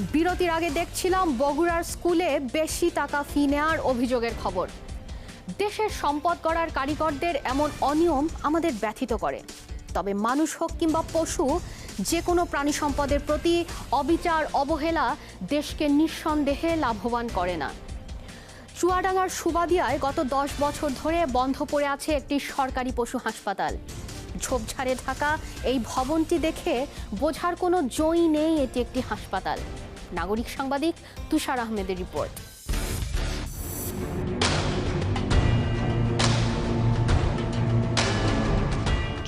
বিরতির আগে দেখছিলাম বগুড়ার স্কুলে বেশি টাকা ফি নেওয়ার অভিযোগের খবর। দেশের সম্পদ করার কারিগরদের এমন অনিয়ম আমাদের ব্যথিত করে। তবে মানুষ হোক কিংবা পশু যে কোনো প্রাণী সম্পদের প্রতি অবিচার, অবহেলা দেশকে নিঃসন্দেহে লাভবান করে না। চুয়াডাঙ্গার সুবাদিয়ায় গত দশ বছর ধরে বন্ধ পড়ে আছে একটি সরকারি পশু হাসপাতাল। ঝোপঝাড়ে থাকা এই ভবনটি দেখে বোঝার কোনো জয়ী নেই এটি একটি হাসপাতাল। নাগরিক সাংবাদিক তুষার আহমেদের রিপোর্ট।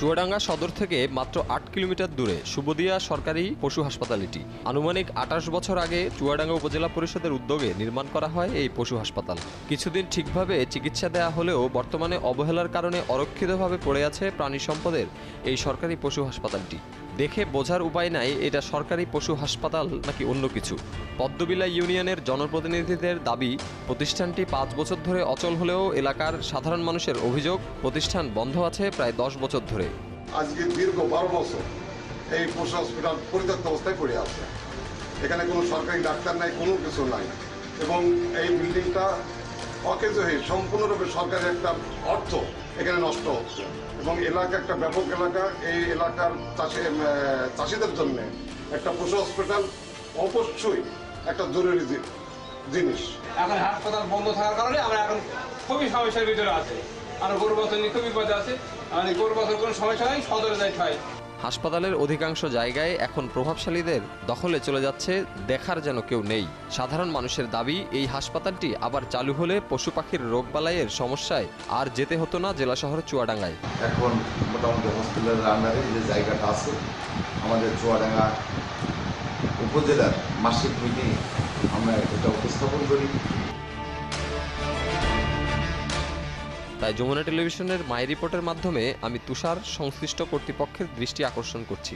চুয়াডাঙ্গা সদর থেকে মাত্র আট কিলোমিটার দূরে সুবদিয়া সরকারি পশু হাসপাতাল এটি আনুমানিক আঠাশ বছর আগে চুয়াডাঙ্গা উপজেলা পরিষদের উদ্যোগে নির্মাণ করা হয় এই পশু হাসপাতাল। কিছুদিন ঠিকভাবে চিকিৎসা দেওয়া হলেও বর্তমানে অবহেলার কারণে অরক্ষিতভাবে পড়ে আছে প্রাণী সম্পদের এই সরকারি পশু হাসপাতালটি। দেখে বোঝার উপায় নাই, এটা সরকারি পশু হাসপাতাল নাকি অন্য কিছু? পদ্মবিলা ইউনিয়নের জনপ্রতিনিধিদের দাবি, প্রতিষ্ঠানটি পাঁচ বছর ধরে অচল হলেও এলাকার সাধারণ মানুষের অভিযোগ, প্রতিষ্ঠান বন্ধ আছে প্রায় দশ বছর ধরে। আজকে দীর্ঘ বারো বছর এই পশু হসপিটাল পরিত্যক্ত অবস্থায় পড়ে আছে। এখানে কোনো সরকারি ডাক্তার নাই, কোনো কিছু নাই। এবং এই বিল্ডিংটা অকেজ হয়ে সম্পূর্ণরূপে সরকারের একটা অর্থ এখানে নষ্ট হচ্ছে। এবং এলাকা একটা ব্যাপক এলাকা, এই এলাকার চাষি চাষিদের জন্য একটা পশু হসপিটাল অবশ্যই একটা জরুরি জিনিস। এখন হাসপাতাল বন্ধ থাকার কারণে আমরা এখন খুবই সমস্যার ভিতরে আছে। আর গরু বছর নিয়ে খুবই বিপদে আছে। গরু বছর কোনো সমস্যা নাই সদরে যাইতে হাসপাতালের অধিকাংশ জায়গায় এখন প্রভাবশালীদের দখলে চলে যাচ্ছে দেখার যেন কেউ নেই। সাধারণ মানুষের দাবি এই হাসপাতালটি আবার চালু হলে পশু পাখির রোগবালাইয়ের সমস্যায় আর যেতে হতো না জেলা শহর চুয়াডাঙ্গায়। এখন মোটামুটি হসপিটালের আন্ডারে যে জায়গাটা আছে আমাদের চুয়াডাঙ্গা উপজেলার মাসিক মিটিং আমরা এটা উপস্থাপন করি। তাই যমুনা টেলিভিশনের মাই রিপোর্টের মাধ্যমে আমি তুষার সংশ্লিষ্ট কর্তৃপক্ষের দৃষ্টি আকর্ষণ করছি।